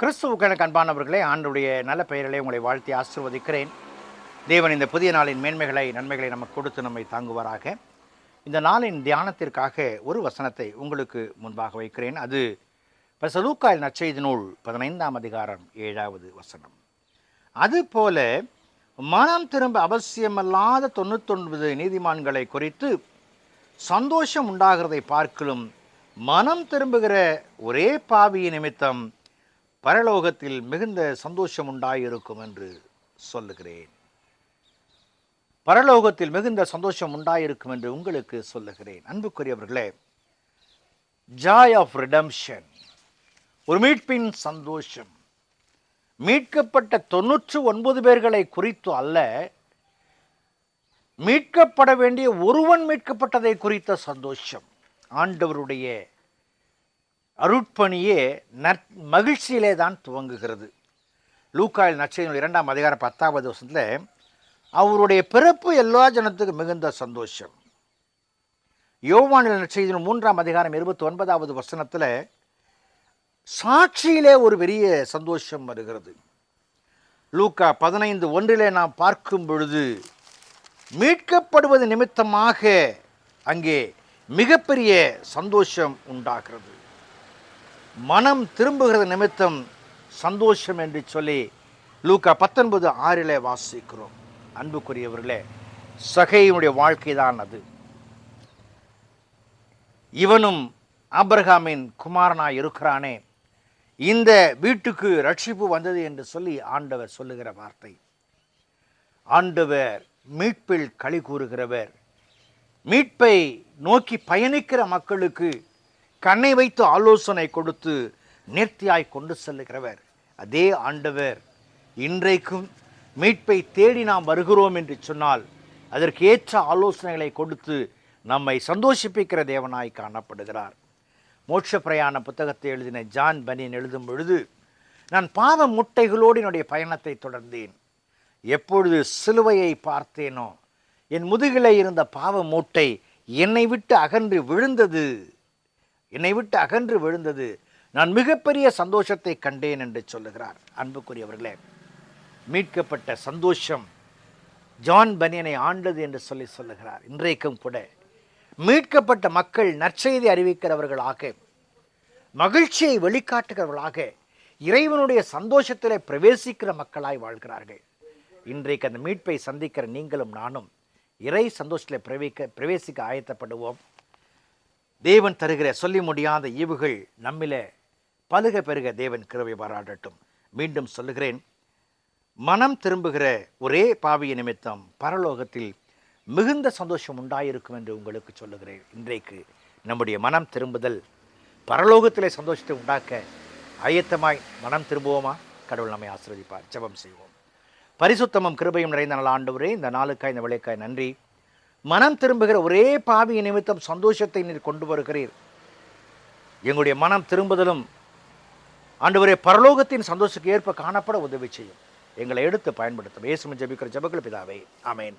கிறிஸ்துவுக்கு அன்பானவர்களே ஆண்டுடைய நல்ல பெயரிலே உங்களை வாழ்த்தி ஆசிர்வதிக்கிறேன். தேவன் இந்த புதிய நாளின் மேன்மைகளை நன்மைகளை நமக்கு கொடுத்து நம்மை தாங்குவாராக. இந்த நாளின் தியானத்திற்காக ஒரு வசனத்தை உங்களுக்கு முன்பாக வைக்கிறேன். அது சலூக்காயில் நச்செய்தி நூல் பதினைந்தாம் அதிகாரம் ஏழாவது வசனம். அதுபோல மனம் திரும்ப அவசியமல்லாத தொண்ணூத்தொன்பது நீதிமான்களை குறித்து சந்தோஷம் உண்டாகிறதை பார்க்கலும் மனம் திரும்புகிற ஒரே பாவியின் நிமித்தம் பரலோகத்தில் மிகுந்த சந்தோஷம் உண்டாயிருக்கும் என்று சொல்லுகிறேன். பரலோகத்தில் மிகுந்த சந்தோஷம் உண்டாயிருக்கும் என்று உங்களுக்கு சொல்லுகிறேன். அன்புக்குரியவர்களே ஜாய் ஆஃப் ரிடம்ஷன் ஒரு மீட்பின் சந்தோஷம். மீட்கப்பட்ட தொன்னூற்று ஒன்பது பேர்களை குறித்து அல்ல மீட்கப்பட வேண்டிய ஒருவன் மீட்கப்பட்டதை குறித்த சந்தோஷம். ஆண்டவருடைய அருட்பணியே நற் மகிழ்ச்சியிலே தான் துவங்குகிறது. லூக்காயில் நச்சையின் இரண்டாம் அதிகாரம் பத்தாவது வருஷத்தில் அவருடைய பிறப்பு எல்லா ஜனத்துக்கும் மிகுந்த சந்தோஷம். யோவானில் நச்செய்தியின் மூன்றாம் அதிகாரம் இருபத்தி ஒன்பதாவது வசனத்தில் சாட்சியிலே ஒரு பெரிய சந்தோஷம் வருகிறது. லூக்கா பதினைந்து ஒன்றிலே நாம் பார்க்கும் பொழுது மீட்கப்படுவது நிமித்தமாக அங்கே மிகப்பெரிய சந்தோஷம் உண்டாகிறது. மனம் திரும்புகிறது நிமித்தம் சந்தோஷம் என்று சொல்லி லூக்கா பத்தொன்பது ஆறிலே வாசிக்கிறோம். அன்புக்குரியவர்களே சகையினுடைய வாழ்க்கை தான் அது. இவனும் ஆப்ரஹாமின் குமாரனாக இருக்கிறானே. இந்த வீட்டுக்கு ரட்சிப்பு வந்தது என்று சொல்லி ஆண்டவர் சொல்லுகிற வார்த்தை. ஆண்டவர் மீட்பில் களி கூறுகிறவர். மீட்பை நோக்கி பயணிக்கிற மக்களுக்கு கண்ணை வைத்து ஆலோசனை கொடுத்து நேர்த்தியாய் கொண்டு செல்லுகிறவர். அதே ஆண்டவர். இன்றைக்கும் மீட்பை தேடி நாம் வருகிறோம் என்று சொன்னால் அதற்கு ஏற்ற ஆலோசனைகளை கொடுத்து நம்மை சந்தோஷிப்பிக்கிற தேவனாய் காணப்படுகிறார். மோட்ச பிரயாண புத்தகத்தை எழுதின ஜான் பனியன் எழுதும் பொழுது நான் பாவ முட்டைகளோடு என்னுடைய பயணத்தை தொடர்ந்தேன். எப்பொழுது சிலுவையை பார்த்தேனோ என் முதுகிலே இருந்த பாவ மூட்டை என்னை விட்டு அகன்று விழுந்தது. என்னை விட்டு அகன்று விழுந்தது. நான் மிகப்பெரிய சந்தோஷத்தை கண்டேன் என்று சொல்லுகிறார். அன்புக்குரியவர்களே மீட்கப்பட்ட சந்தோஷம் ஜான் பனியனை ஆண்டது என்று சொல்லி சொல்லுகிறார். இன்றைக்கும் கூட மீட்கப்பட்ட மக்கள் நற்செய்தி அறிவிக்கிறவர்களாக மகிழ்ச்சியை வெளிக்காட்டுகிறவர்களாக இறைவனுடைய சந்தோஷத்திலே பிரவேசிக்கிற மக்களாய் வாழ்கிறார்கள். இன்றைக்கு அந்த மீட்பை சந்திக்கிற நீங்களும் நானும் இறை சந்தோஷத்தில் பிரவேக்க பிரவேசிக்க ஆயத்தப்படுவோம். தேவன் தருகிற சொல்லி முடியாத ஈவுகள் நம்மில பலுக பெருக தேவன் கிருவை பாராட்டட்டும். மீண்டும் சொல்லுகிறேன் மனம் திரும்புகிற ஒரே பாவிய நிமித்தம் பரலோகத்தில் மிகுந்த சந்தோஷம் உண்டாயிருக்கும் என்று உங்களுக்கு சொல்லுகிறேன். இன்றைக்கு நம்முடைய மனம் திரும்புதல் பரலோகத்திலே சந்தோஷத்தை உண்டாக்க ஆயத்தமாய் மனம் திரும்புவோமா? கடவுள் நம்மை ஆசிரதிப்பார் ஜெபம் செய்வோம். பரிசுத்தமும் கிருபையும் நிறைந்த நல்ல ஆண்டவரே இந்த நாளுக்காய் இந்த விளைக்காய் நன்றி. மனம் திரும்புகிற ஒரே பாவிய நிமித்தம் சந்தோஷத்தை நீர் கொண்டு வருகிறீர். எங்களுடைய மனம் திரும்புதலும் ஆண்டவரே பரலோகத்தின் சந்தோஷத்துக்கு ஏற்ப காணப்பட உதவி செய்யும். எங்களை எடுத்து பயன்படுத்தும். ஏசுமன் ஜபிக்கிற ஜபக்கள் பிதாவே. அமேன்